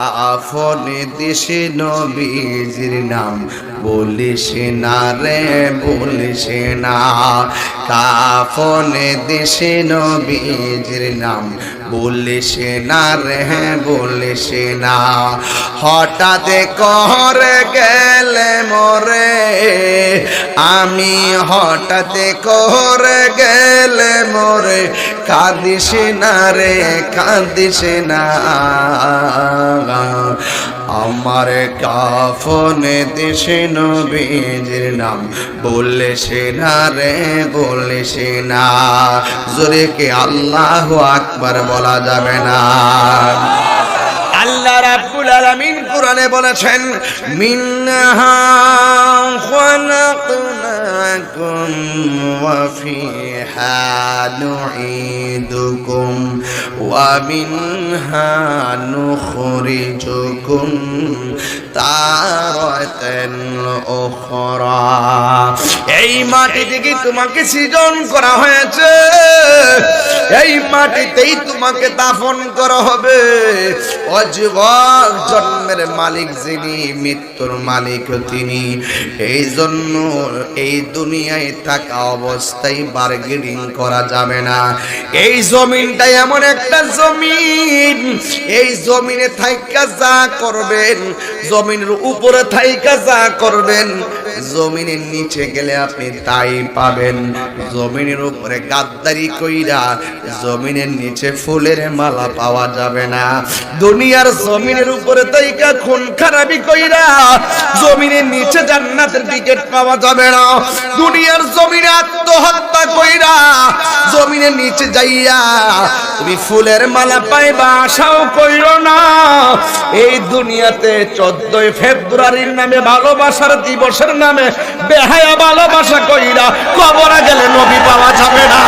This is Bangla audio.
আফনে দেশে নবীজির নাম। বলিস না রে, বলিস না। কাফনে দেশে নবীজির নাম। বলিস না রে, বলিস না। হঠাৎ করে গেলে মরে। আমি হঠাৎ করে গেলে মরে। কাঁদিস না রে, কাঁদিস না। আমার কাফনে দেশে নবীজির নাম। বললে সে না রে, বললে সে না। জোরে কে আল্লাহ আকবার বলা যাবে না। আল্লাহ রাব্বুল আলামিন কোরআনে বলেছেন, মিনহা খলাকনাকুম ওয়া ফিহা নুঈদুকুম। নুখরিজুকুম তারাতান উখরা এই থেকে তোমাকে সৃজন করা হয়েছে। এই মাটিতেই তোমাকে দাফন করা হবে। জন্মের মালিক যিনি, মৃত্যুর মালিক তিনি। এই জন্য এই দুনিয়ায় থাকা অবস্থায় বার্গেনিং করা যাবে না। এই জমিনটা এমন একটা জমিন, এই জমিনে থাইকা যা করবেন, জমিনের উপরে যা করবেন। জমিনের নিচে গেলে আপনি তাই পাবেন। জমিনের উপরে গাদ্দারি কইরা জমিনের নিচে ফুলের মালা পাওয়া যাবে না। দুনিয়ার জমিনের উপরে তাইকা খুন খারাপি কইরা জমিনের নিচে জান্নাতের টিকিট পাওয়া যাবে না। দুনিয়ার জমিনে আত্মহত্যা কইরা জমিনের নিচে যাইয়া তুমি ফুলের মালা পাইবা, আশাও কইর না। এই দুনিয়াতে চোদ্দই ফেব্রুয়ারির নামে ভালোবাসার দিবসের নামে বেহায়া ভালোবাসা কইরা কবরা গেলে নবী পাওয়া যাবে না।